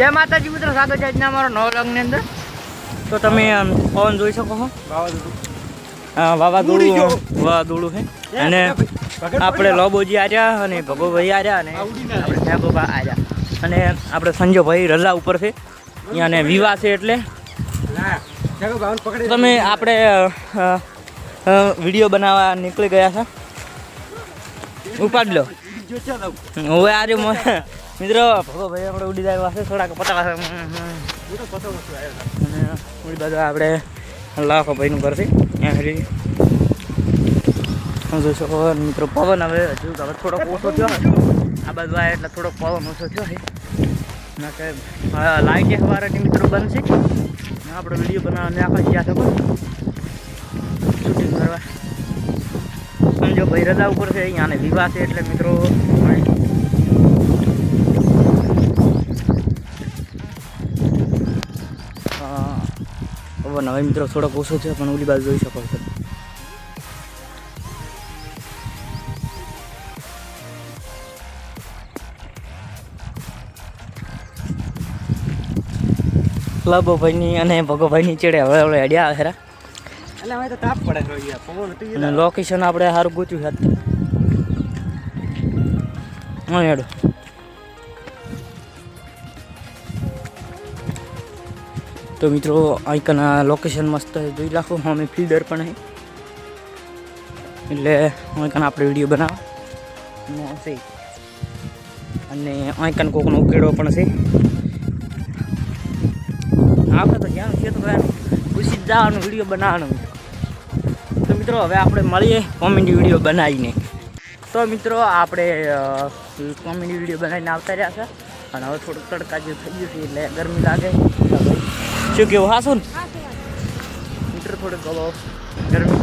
જય માતાજી મિત્રો સ્વાગત છે આજના અમારો નવ રંગની અંદર. તો તમે ફોન પવન જોઈ શકો છો વાવાઝોડું વાવાઝોડું છે અને આપણે લોબોજી આર્યા અને ભગોભાઈ આર્યા અને આપણે મહેબૂબા આર્યા. અને આપણે સંજયભાઈ રજા ઉપર છે. અહીંયા ને વિવાહ છે એટલે. તમે આપણે વીડિયો બનાવવા નીકળી ગયા છે. ઉપાડ લો. હવે આજે મ- ભગો ભાઈ આપણે ઉડી જાય વાસે થોડાક પતાવા અને ઉડી બાજુ આપણે લાખો ભાઈનું ઘર છે, ત્યાં શકો મિત્રો, પવન હવે હજુ હવે થોડોક ઓછો થયો. આ બાજુ આવે એટલે થોડોક પવન ઓછો થયો છે. ના કે લાગે સવારે મિત્રો બનશે ને, આપણે વીડિયો બનાવવાને આખા ગયા શકો શૂટિંગ કરવા. સમજો, ભાઈ, રજા ઉપર છે અહીંયા અને વિવાહ છે, એટલે મિત્રો પવન હવે મિત્રો થોડોક ઓછો છે પણ ઓલી બાજુ જોઈ શકો છો. લબોભાઈની અને ભગોભાઈની ચેડે હવે હવે અડ્યા ખરા એટલે હવે તો તાપ પડે પવન અને લોકેશન આપણે સારું ગોચ્યું હતું હેડો. તો મિત્રો અહીંકના લોકેશન મસ્ત જોઈ રાખો, અમે ફિલ્ડર પણ છે એટલે અહીંકન આપણે વીડિયો બનાવો છે. અને અહીંકન કોકનો ઉકેડો પણ છે. આપણે તો જ્યાં છે તો જ જવાનું વીડિયો બનાવવાનો. તો મિત્રો, હવે આપણે મળીએ કોમેડી વીડિયો બનાવીને. તો મિત્રો, આપણે કોમેડી વીડિયો બનાવીને આવતા રહ્યા છે. અને હવે થોડુંક તડકા જેવું થઈ ગયું છે, એટલે ગરમી લાગે. શું કેવું? હા શું જેવું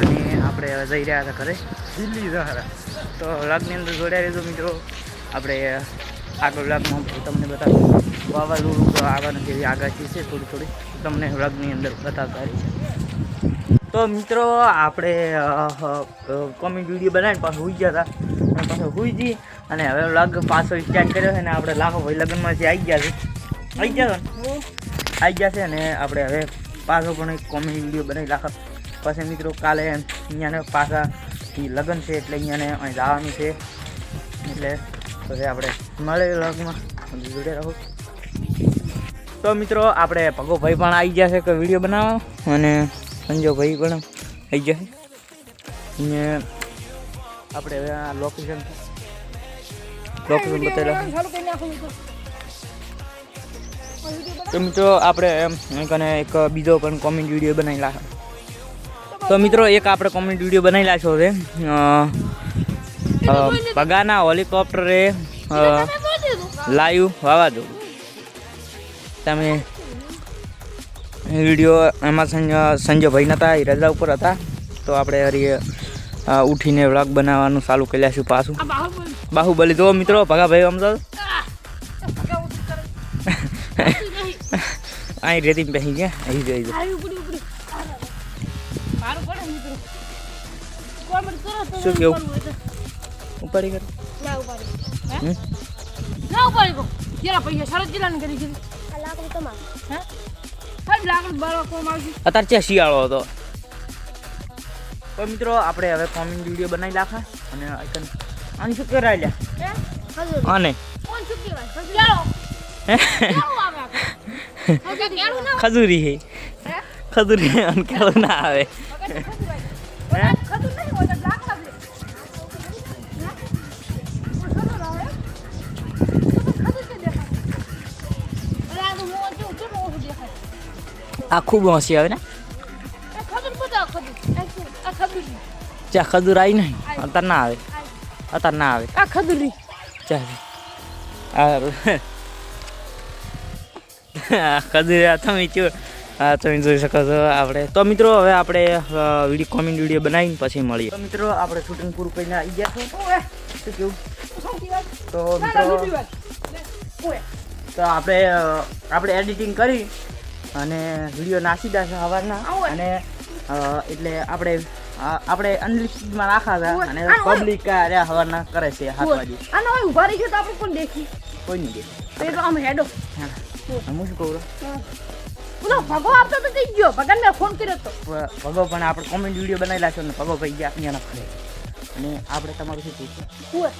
અને આપણે જઈ રહ્યા હતા ઘરે. દિલ્હી તો વ્લોગની અંદર જોડ્યા રહેજો મિત્રો. આપણે આગળ વ્લોગમાં તમને બતાવું વાવાઝોડું આવવાની જેવી આગાહી છે થોડી થોડી. તમને વ્લોગની અંદર બતાવતા રહીશ. તો મિત્રો, આપણે કોમેડી વીડિયો બનાવીને પાછું હોઈ ગયા હતા. અને પાછું હોઈ જઈએ. અને હવે લગ પાછો સ્ટાર્ટ કર્યો છે અને આપણે લાખો ભાઈ લગ્નમાંથી આવી ગયા છે. આવી ગયા આવી ગયા છે અને આપણે હવે પાછો પણ એક કોમેડી વીડિયો બનાવી લાખો પછી મિત્રો કાલે અહીંયાને પાછા લગ્ન છે એટલે અહીંયાને અહીં જવાનું છે એટલે પછી આપણે મળે લગ્નમાં જોડે રહો તો મિત્રો આપણે ભગોભાઈ પણ આવી ગયા છે કે વીડિયો બનાવવા અને સંજોભાઈ પણ આવી ગયા છે અને આપણે હવે આ લોકેશન લોકેશન બતાવેલા તો મિત્રો આપણે એમ કને એક બીજો પણ કોમેન્ટ વીડિયો બનાવી લાગે તો મિત્રો એક આપણે કોમેન્ટ વીડિયો બનાવી છો અ, પગાના હોલિકોપ્ટરે લાઈવ વાવાઝોડું. તમે વીડિયો એમાં સંજય સંજયભાઈ નતા એ રજા ઉપર હતા. તો આપણે હરી ઉઠીને વ્લોગ બનાવવાનું ચાલુ કર્યા છું પાછું. બાહુબલી. જો મિત્રો ભગાભાઈ સમજો અહીં રેતી પહેરી ગયા અહીં જઈ શું કેવું? ઉપાડી કર. હમ? અત્યારે ત્યાં શિયાળો હતો. તો મિત્રો આપણે હવે કોમેન્ટ વીડિયો બનાવી નાખા અને આઈકન આની શું કરાવી લ્યા. આને ખજૂરી હે. ખજૂરી અને કેળું ના આવે. આ ખૂબ હસી આવે ને? ચા ખજૂર આવી નહીં અત્યારે ના આવે. અત્યારે ના આવે. આ ખજૂરી. ખજૂર આ તમે ચો આ તમે જોઈ શકો છો આપણે. તો મિત્રો હવે આપણે વીડિયો કોમેન્ટ વીડિયો બનાવીને પછી મળીએ. તો મિત્રો આપણે શૂટિંગ પૂરું કરીને આવી ગયા છો શું કેવું? તો મિત્રો તો આપણે આપણે એડિટિંગ કરી અને વીડિયો નાસી દેશે સવારના. અને એટલે આપણે આપણે અનલિસ્ટમાં રાખા હતા અને પબ્લિક હવારના કરે છે હાથ વાગે. આનો ઊભા રહી ગયો તો આપણે કોણ દેખી? કોઈ નહીં દેખી. તો આમ હેડો. હા. હું શું કહું પેલો ભગો આપતો તો થઈ ગયો. ભગન મેં ફોન કર્યો તો. ભગો પણ આપણે કોમેન્ટ વીડિયો બનાવેલા છે ને ભગો ભાઈ ગયા અહીંયાના ઘરે અને આપણે તમારું શું પૂછ્યું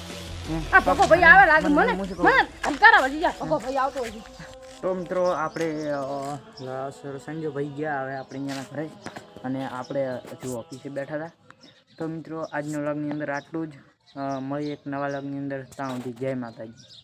આ ભગો ભાઈ આવે લાગે મને હું શું કહું? મને અંકારા વધી જાય ભગો ભાઈ આવતો હોય તો મિત્રો આપણે સંજો ભાઈ ગયા હવે આપણે અહીંયાના ઘરે અને આપણે હજુ ઓફિસે બેઠા હતા. તો મિત્રો આજનો લગની અંદર આટલું જ. મળીએ એક નવા લગની અંદર. ત્યાં સુધી જય માતાજી.